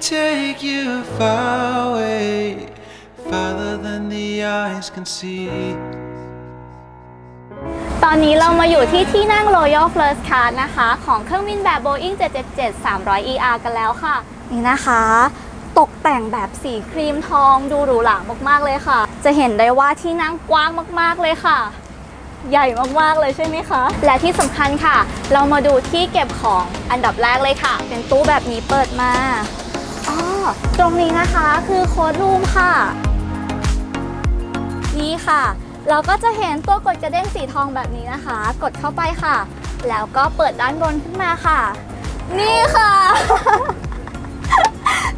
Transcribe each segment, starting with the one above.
take you far away, farther than the eyes can see. ตอนนี้เรามาอยู่ที่ที่นั่ง Royal First Class นะคะ ของเครื่องบินแบบ Boeing 777 300 ER กันแล้วค่ะ นี่นะคะ ตกแต่งแบบสีครีมทองดูหรูหรามากๆเลยค่ะ จะเห็นได้ว่าที่นั่งกว้างมากๆเลยค่ะ ใหญ่มากๆเลยใช่ไหมคะ และที่สำคัญค่ะ เรามาดูที่เก็บของอันดับแรกเลยค่ะ เป็นตู้แบบนี้เปิดมา ตรงนี้นะคะคือโค้ดรูมค่ะ นี่ค่ะ เราก็จะเห็นตัวกดกระเด้งสีทองแบบนี้นะคะ กดเข้าไปค่ะ แล้วก็เปิดด้านบนขึ้นมาค่ะ นี่ค่ะ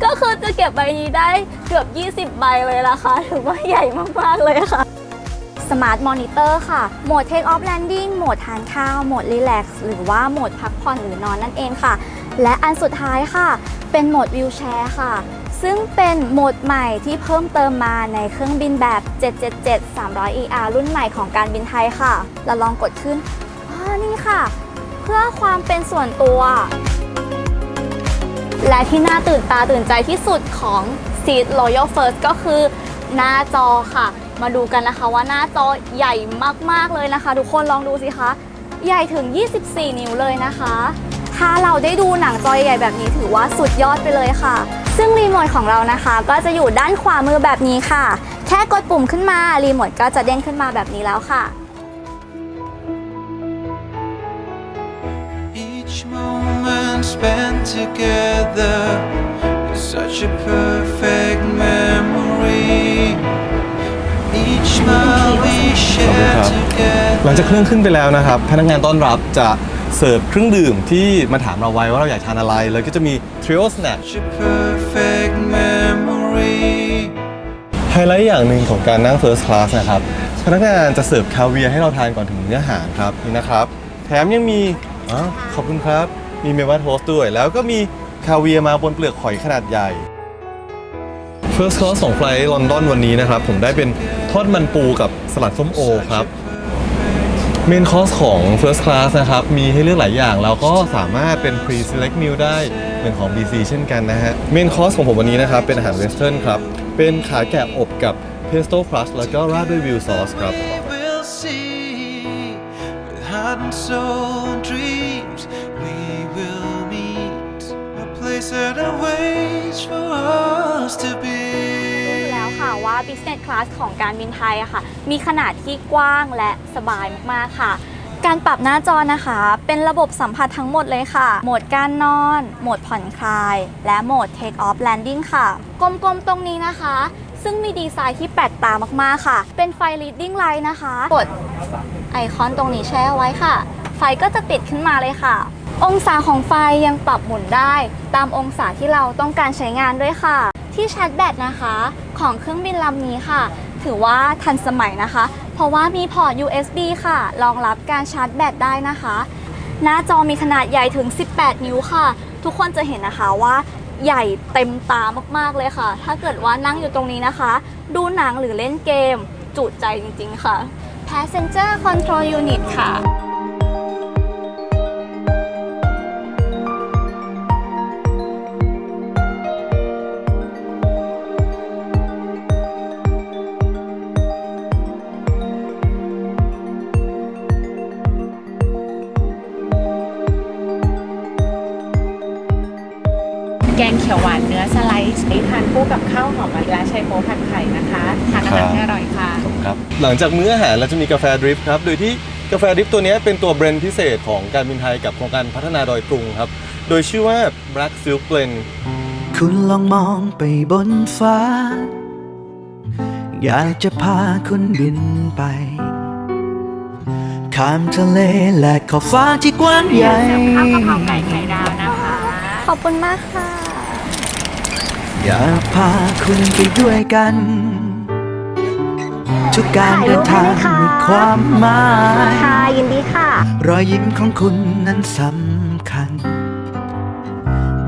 ก็คือจะเก็บใบนี้ได้เกือบ 20 ใบเลยละค่ะถือว่าใหญ่มากๆเลยค่ะ Smart Monitor ค่ะ โหมด Take Off Landing โหมดทานข้าว โหมด Relax หรือว่าโหมดพักผ่อนหรือนอนนั่นเองค่ะ และอันสุดท้ายค่ะ เป็นโหมด Wheelchair ค่ะ ซึ่งเป็นโหมดใหม่ที่เพิ่มเติมมาในเครื่องบินแบบ 777 300 ER รุ่นใหม่ของการบินไทยค่ะ เราลองกดขึ้นอ๋อนี่ค่ะ เพื่อความเป็นส่วนตัว และที่น่าตื่นตาตื่นใจที่สุดของ Seat Royal First ก็คือหน้าจอค่ะ มาดูกันนะคะว่าหน้าจอใหญ่มาก ๆ เลยนะคะ ทุกคนลองดูสิคะ ใหญ่ถึง 24 นิ้วเลยนะคะ ถ้าเราได้ดูหนังจอใหญ่แบบนี้ถือว่าสุดยอดไปเลยค่ะ ซึ่งรีโมทของเรานะคะ ก็จะอยู่ด้านขวามือแบบนี้ค่ะ แค่กดปุ่มขึ้นมารีโมทก็จะเด้งขึ้นมาแบบนี้แล้วค่ะ Each moment spent together is such a perfect memory. Each smile we share หลัง together. จากเครื่องขึ้นไปแล้วนะครับ พนักงานต้อนรับจะ เสิร์ฟเครื่องดื่มที่มาถามเราไว้ว่าเราอยากทานอะไร แล้วก็จะมี Trio Snack Such a perfect memory. ไฮไลท์อย่างหนึ่งของการนั่ง First Class นะครับ พนักงานจะเสิร์ฟคาเวียร์ให้เราทานก่อนถึงมื้ออาหารครับนี่นะครับ แถมยังมีอ๋อขอบคุณครับ มีเมลว่าโทสด้วย แล้วก็มีคาเวียร์มาบนเปลือกหอยขนาดใหญ่ First Class ของไฟลอนดอนวันนี้นะครับ ผมได้เป็นทอดมันปูกับสลัดส้มโอครับ เมนคอร์สของ First Class นะครับ มีให้เลือกหลายอย่าง แล้วก็สามารถเป็น Pre-Select Meal ได้เหมือนของ BC เช่นกันนะฮะ เมนคอร์สของผมวันนี้นะครับ เป็นอาหารเวสเทิร์นครับ เป็นขาแกะอบกับ Pesto Crust แล้วก็ราดด้วยวิวซอสครับ Business Class ของการบินไทยอะค่ะ มีขนาดที่กว้างและสบายมากๆค่ะ การปรับหน้าจอนะคะ เป็นระบบสัมผัสทั้งหมดเลยค่ะ โหมดการนอน โหมดผ่อนคลาย และโหมด Take Off Landing ค่ะ กลมๆตรงนี้นะคะ ซึ่งมีดีไซน์ที่แปลกตามากๆค่ะ เป็นไฟ Leading Light นะคะ กดไอคอนตรงนี้แช่ไว้ค่ะ ไฟก็จะติดขึ้นมาเลยค่ะองศาของไฟยังปรับหมุนได้ ตามองศาที่เราต้องการใช้งานด้วยค่ะ ที่ชาร์จแบตนะคะ ของเครื่องบินลำนี้ค่ะ ถือว่าทันสมัยนะคะ เพราะว่ามีพอร์ต USB ค่ะ รองรับการชาร์จแบตได้นะคะ หน้าจอมีขนาดใหญ่ถึง 18 นิ้วค่ะ ทุกคนจะเห็นนะคะว่าใหญ่เต็มตามากๆเลยค่ะ ถ้าเกิดว่านั่งอยู่ตรงนี้นะคะ ดูหนังหรือเล่นเกม จุใจจริงๆค่ะ Passenger Control Unit ค่ะ แกงเขียวหวานเนื้อสไลด์ใช้ทานคู่กับข้าวหอมมะลิและไชโป๊ผัดไข่นะคะทานอาหารให้อร่อยค่ะ ครับหลังจากมื้ออาหารเราจะมีกาแฟดริฟครับ โดยที่กาแฟดริฟตัวเนี้ยเป็นตัวเบรนด์พิเศษของการบินไทยกับโครงการพัฒนาดอยตุงครับ โดยชื่อว่า Black Silk Blend คุณลองมองไปบนฟ้า อยากจะพาคุณบินไป ข้ามทะเลและขอบฟ้าที่กว้างใหญ่ ข้าวกะเพราไก่ไข่ดาวนะคะ ขอบคุณมากค่ะ อยากพาคุณไปด้วยกัน ทุกการเดินทางมีความหมายค่ะยินดีค่ะ รอยยิ้มของคุณนั้นสำคัญ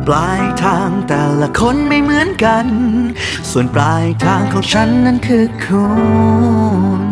ปลายทางแต่ละคนไม่เหมือนกัน ส่วนปลายทางของฉันนั้นคือคุณ